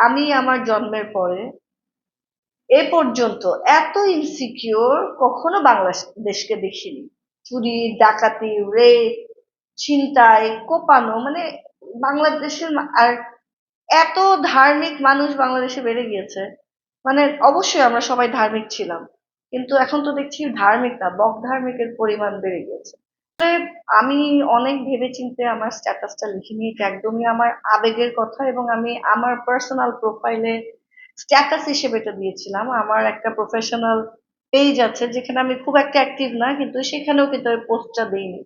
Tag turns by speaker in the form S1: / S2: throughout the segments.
S1: আমি আমার জন্মের পরে এ পর্যন্ত এত ইনসিকিউর কখনো বাংলাদেশকে দেখিনি। চুরি, ডাকাতি রেপ ছিনতাই, কোপানো মানে বাংলাদেশের আর এত ধার্মিক মানুষ বাংলাদেশে বেড়ে গিয়েছে। মানে অবশ্যই আমরা সবাই ধার্মিক ছিলাম, কিন্তু এখন তো দেখছি ধার্মিক না, বক ধার্মিকের পরিমাণ বেড়ে গিয়েছে। আমি অনেক ভেবেচিন্তে আমার স্ট্যাটাসটা লিখিনি এটা একদমই আমার আবেগের কথা এবং আমি আমার পার্সোনাল প্রোফাইলে স্ট্যাটাস হিসেবে এটা দিয়েছিলাম। আমার একটা প্রফেশনাল পেজ আছে যেখানে আমি খুব একটা অ্যাক্টিভ না, কিন্তু সেখানেও কিন্তু আমি পোস্টটা দিইনি।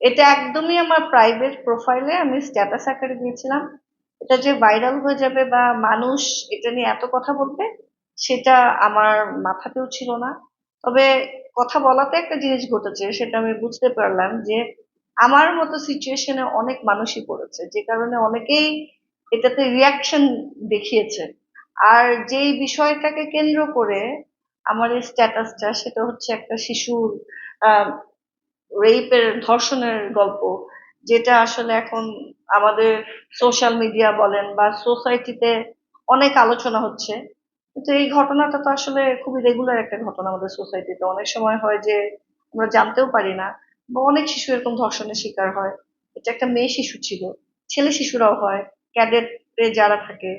S1: এটা একদমই আমার প্রাইভেট প্রোফাইলে আমি স্ট্যাটাস আকারে দিয়েছিলাম। এটা যে ভাইরাল হয়ে যাবে বা মানুষ এটা নিয়ে এত কথা বলবে, সেটা আমার মাথাতেও ছিল না। তবে কথা বলাতে একটা জিনিস ঘটেছে, সেটা আমি বুঝতে পারলাম যে আমার মতো সিচুয়েশনে অনেক মানুষই পড়েছে, যে কারণে অনেকেই এটাতে রিয়াকশন দেখিয়েছে। আর যেই বিষয়টাকে কেন্দ্র করে আমার এই স্ট্যাটাসটা সেটা হচ্ছে একটা শিশুর রেপের ধর্ষণের গল্প, যেটা আসলে এখন আমাদের সোশ্যাল মিডিয়া বলেন বা সোসাইটিতে অনেক আলোচনা হচ্ছে। কিন্তু এই ঘটনাটা তো আসলে খুবই রেগুলার একটা ঘটনা আমাদের সোসাইটিতে অনেক সময় হয় যে আমরা জানতেও পারি না বা অনেক শিশু এরকম ধর্ষণের শিকার হয়। এটা একটা মেয়ে শিশু ছিল, ছেলে শিশুরাও হয় ক্যাডেটে যারা থাকে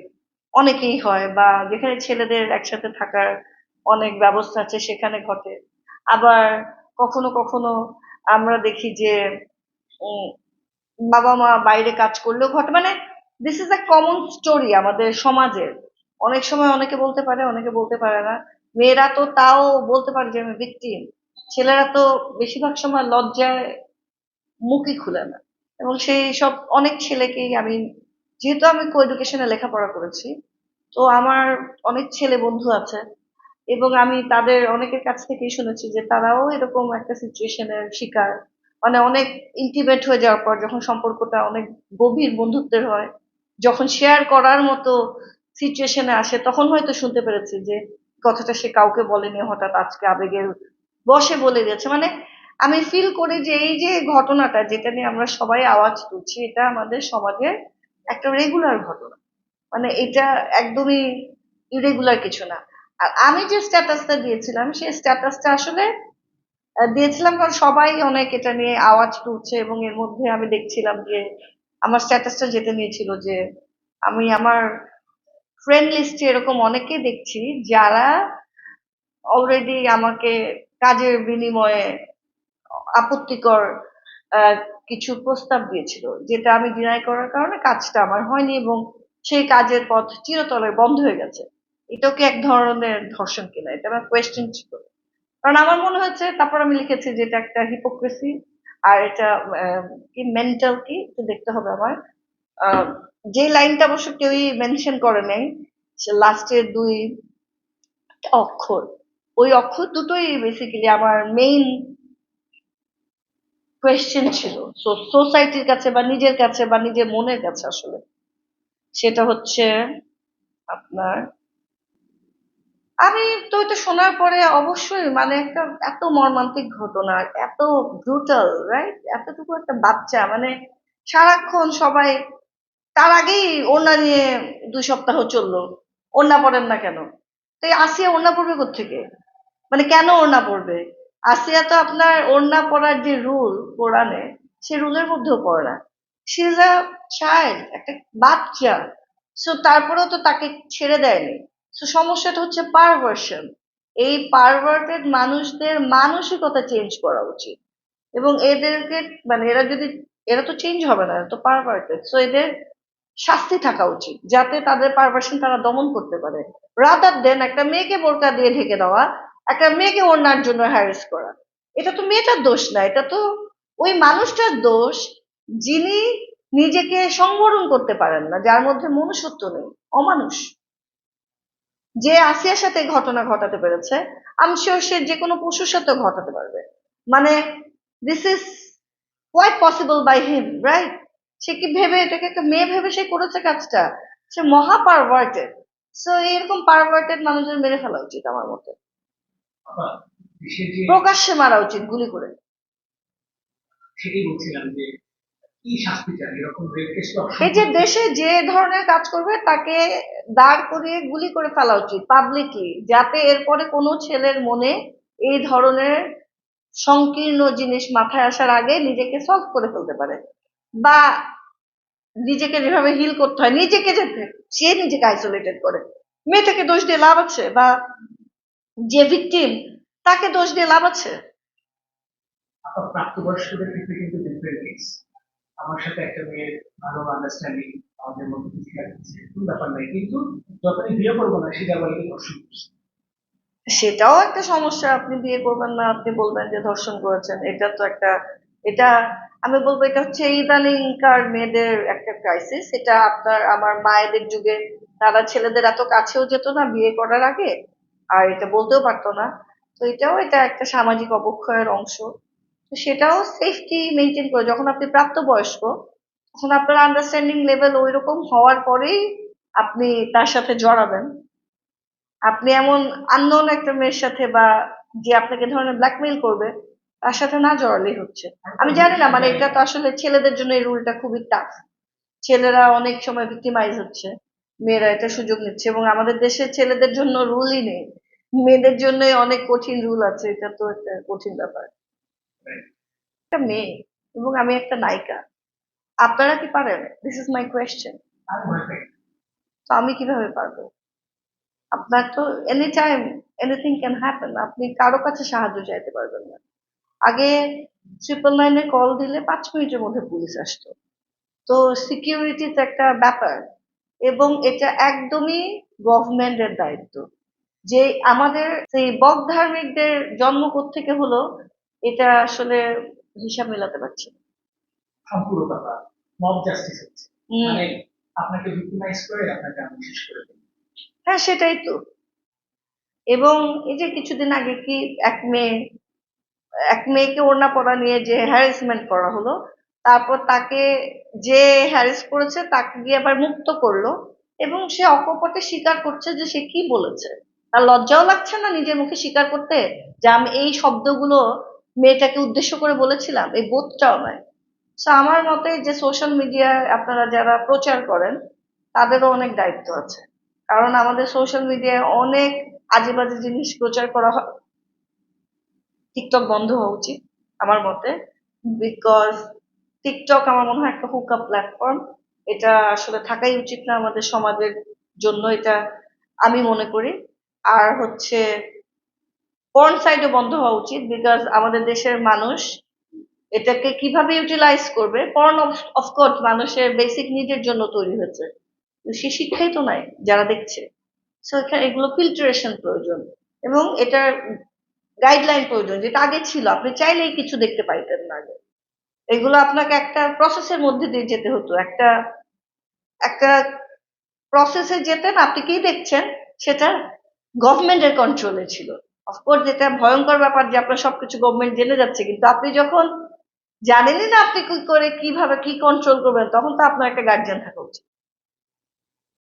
S1: অনেকেই হয় বা যেখানে ছেলেদের একসাথে থাকার অনেক ব্যবস্থা আছে সেখানে ঘটে। আবার কখনো কখনো আমরা দেখি যে বাবা মা বাইরে কাজ করলেও ঘটে। মানে this is a common story আমাদের সমাজের অনেক সময় অনেকে বলতে পারে, অনেকে বলতে পারে না। মেয়েরা তো তাও বলতে পারে যে আমি ছেলেরা তো বেশিরভাগ সময় লজ্জায় মুখই খুলে না। এবং সেই সব অনেক ছেলেকেই আমি, যেহেতু আমি কো এডুকেশনে লেখাপড়া করেছি, তো আমার অনেক ছেলে বন্ধু আছে। এবং আমি তাদের অনেকের কাছ থেকেই শুনেছি যে তারাও এরকম একটা সিচুয়েশনের শিকার। মানে অনেক ইন্টিমেট হয়ে যাওয়ার পর যখন সম্পর্কটা অনেক গভীর বন্ধুত্বের হয়, যখন শেয়ার করার মতো সিচুয়েশনে আসে, তখন হয়তো শুনতে পেরেছি যে কথাটা সে কাউকে বলেনি, হঠাৎ আজকে আবেগের বসে বলে দিয়েছে মানে আমি ফিল করি যে এই যে ঘটনাটা যেটা নিয়ে আমরা সবাই আওয়াজ তুলছি, এটা আমাদের সমাজের একটা রেগুলার ঘটনা। মানে এটা একদমই ইরেগুলার কিছু না। আর আমি যে স্ট্যাটাসটা দিয়েছিলাম, সেই স্ট্যাটাসটা আসলে দিয়েছিলাম কারণ সবাই অনেক এটা নিয়ে আওয়াজ তুলছে এবং এর মধ্যে আমি দেখছিলাম যে আমার স্ট্যাটাসটা যেটা নিয়েছিল যে আমি আমার ফ্রেন্ড লিস্টে এরকম অনেকে দেখছি যারা অলরেডি আমাকে কাজের বিনিময়ে আপত্তিকর কিছু প্রস্তাব দিয়েছিল, যেটা আমি ডিনাই করার কারণে কাজটা আমার হয়নি এবং সেই কাজের পথ চিরতরে বন্ধ হয়ে গেছে। এটাও কি এক ধরনের ধর্ষণ কিনা, এটা আমার কোয়েশ্চেন ছিল। কারণ আমার মনে হচ্ছে তারপর আমি লিখেছি যে এটা একটা হিপোক্রেসি আর এটা কি মেন্টাল কি একটু দেখতে হবে আমার। যে লাইনটা অবশ্য কেউই মেনশন করে নাই লাস্টের দুই অক্ষর। ওই অক্ষর দুটোই বেসিক্যালি আমার মেইন কোয়েশ্চেন ছিল। সোসাইটির কাছে বা নিজের কাছে বা নিজের মনের কাছে আসলে। সেটা হচ্ছে আপনার, আমি তো এটা শোনার পরে অবশ্যই মানে একটা, এত মর্মান্তিক ঘটনা, এত ব্রুটাল রাইট এতটুকু একটা বাচ্চা মানে সারাক্ষণ সবাই তার আগেই ওড়না নিয়ে দুই সপ্তাহ চলল। ওড়না পড়েন না কেন? তো আসিয়া ওড়না পড়বে কোত্থেকে? মানে কেন ওড়না পড়বে? আসিয়া তো আপনার ওড়না পড়ার যে রুল কোরআনে, সে রুলের মধ্যেও পড়ে না। সে ইজ আ চাইল্ড একটা বাচ্চা সো তারপরেও তো তাকে ছেড়ে দেয়নি। সো সমস্যাটা হচ্ছে পারভার্সন এই পারভার্টেড মানুষদের মানসিকতা চেঞ্জ করা উচিত। এবং এদেরকে মানে এরা যদি, এরা তো চেঞ্জ হবে না, এরা তো পারভার্টেড সো এদের শাস্তি থাকা উচিত, যাতে তাদের পারভার্সন তারা দমন করতে পারে। রাদার দেন একটা মেয়েকে বোরকা দিয়ে ঢেকে দেওয়া, একটা মেয়েকে অন্যার জন্য হ্যারেস করা। এটা তো মেয়েটার দোষ না, এটা তো ওই মানুষটার দোষ যিনি নিজেকে সংবরণ করতে পারেন না, যার মধ্যে মনুষ্যত্ব নেই, অমানুষ। যে আসিয়ার সাথে ঘটনা ঘটাতে পেরেছে আমি শিওর সে যে কোনো পশুর সাথে ঘটাতে পারবে। মানে this is quite possible by him right সে কি ভেবে এটাকে একটা মেয়ে ভেবে সে করেছে কাজটা? সে মহা পারভার্টেড সো এরকম পারভার্টেড মানুষদের মেরে ফেলা উচিত আমার মতে। প্রকাশ্যে মারা উচিত গুলি করে।
S2: সেটাই বলছিলাম যে
S1: এই যে দেশে যে ধরনের কাজ করবে তাকে দাঁড় করিয়ে গুলি করে ফেলা উচিত পাবলিকলি যাতে এরপরে কোনো ছেলের মনে এই ধরনের সংকীর্ণ জিনিস মাথায় আসার আগে নিজেকে সলভ করে ফেলতে পারে। বা নিজেকে যেভাবে হিল করতে হয় নিজেকে যেতে সে নিজেকে আইসোলেটেড করে। মেয়েটাকে দোষ দিয়ে লাভ আছে? বা যে ভিকটিম তাকে দোষ দিয়ে লাভ আছে?
S2: প্রাপ্তবয়স্কদের ক্ষেত্রে কিন্তু ডিফারেন্ট কেস আমার সাথে একটা মেয়ের ভালো আন্ডারস্ট্যান্ডিং আমাদের মধ্যে ফিজিক্যাল কোনো ব্যাপার নাই কিন্তু যখনই বিয়ে করব না সেটা আবার কি ধর্ষণ
S1: সেটাও একটা সমস্যা। আপনি বিয়ে করবেন না আপনি বলবেন যে ধর্ষণ করেছেন। এটা তো একটা এটা আমি বলব, এটা হচ্ছে ইদানিংকার মেয়েদের একটা ক্রাইসিস এটা আপনার, আমার মায়েদের যুগে তারা ছেলেদের এত কাছেও যেত না, বিয়ে করার আগে, আর এটা বলতেও পারতো না। তো এটাও এটা একটা সামাজিক অবক্ষয়ের অংশ। তো সেটাও সেফটি মেনটেন করে, যখন আপনি প্রাপ্তবয়স্ক, তখন আপনার আন্ডারস্ট্যান্ডিং লেভেল ওই রকম হওয়ার পরেই আপনি তার সাথে জড়াবেন। আপনি এমন আননোন একটা মেয়ের সাথে বা যে আপনাকে ধরনের ব্ল্যাকমেইল করবে তার সাথে না জড়ালেই হচ্ছে। আমি জানি না মানে এটা তো আসলে ছেলেদের জন্য এই রুলটা খুবই টাফ ছেলেরা অনেক সময় ভিক্টিমাইজ হচ্ছে। মেয়েরা এটা সুযোগ নিচ্ছে এবং আমাদের দেশে ছেলেদের জন্য রুলই নেই। মেয়েদের জন্য অনেক কঠিন রুল আছে, এটা তো একটা কঠিন ব্যাপার। একটা মেয়ে এবং আমি একটা নায়িকা। আপনারা কি পারেন? This is my question. তো আমি কীভাবে পারব? আপনার তো any time anything can happen আপনি কারও কাছে সাহায্য চাইতে পারবেন না। আগে ট্রিপল নাইনে কল দিলে পাঁচ মিনিটের মধ্যে পুলিশ আসতো। তো সিকিউরিটি তো একটা ব্যাপার এবং এটা একদমই গভর্নমেন্টের দায়িত্ব। যে আমাদের সেই বক ধার্মিকদের জন্ম থেকে হলো এটা আসলে হিসাব মেলাতে পারছি
S2: মানে
S1: হ্যাঁ সেটাই তো। এবং এই যে কিছুদিন আগে কি এক মেয়ে এক মেয়েকে ওড়না পরা নিয়ে যে হ্যারাসমেন্ট করা হলো, তারপর তাকে যে হ্যারাস করেছে তাকে গিয়ে আবার মুক্ত করল এবং সে অকপটে স্বীকার করছে যে সে কি বলেছে। তার লজ্জাও লাগছে না নিজের মুখে স্বীকার করতে যে আমি এই শব্দগুলো মেয়েটাকে উদ্দেশ্য করে বলেছিলাম, এই বোধটাও নয় সো আমার মতে যে সোশ্যাল মিডিয়ায় আপনারা যারা প্রচার করেন, তাদেরও অনেক দায়িত্ব আছে। কারণ আমাদের সোশ্যাল মিডিয়ায় অনেক আজেবাজে জিনিস প্রচার করা হয়। টিকটক বন্ধ হওয়া উচিত আমার মতে। বিকজ টিকটক আমার মনে হয় একটা হুক প্ল্যাটফর্ম এটা আসলে থাকাই উচিত না আমাদের সমাজের জন্য, এটা আমি মনে করি। আর হচ্ছে পর্ন সাইটও বন্ধ হওয়া উচিত বিকজ আমাদের দেশের মানুষ এটাকে কীভাবে ইউটিলাইজ করবে? পর্ন অফকোর্স মানুষের বেসিক নিডের জন্য তৈরি হয়েছে। সে শিক্ষাই তো নাই যারা দেখছে। সো এখানে এগুলো ফিল্টারেশন প্রয়োজন। এবং এটার গাইডলাইন প্রয়োজন, যেটা আগে ছিল। আপনি চাইলেই কিছু দেখতে পাইতেন না আগে। এগুলো আপনাকে একটা প্রসেসের মধ্যে দিয়ে যেতে হতো। একটা একটা প্রসেসে যেতেন, আপনি কি দেখছেন? সেটা গভর্নমেন্টের কন্ট্রোলে ছিল। অফকোর্স যেটা ভয়ঙ্কর ব্যাপার যে আপনার সবকিছু গভর্নমেন্ট জেনে যাচ্ছে, কিন্তু আপনি যখন জানেনই না আপনি কি করে, কীভাবে কি কন্ট্রোল করবেন, তখন তো আপনার একটা গার্জিয়ান থাকা উচিত।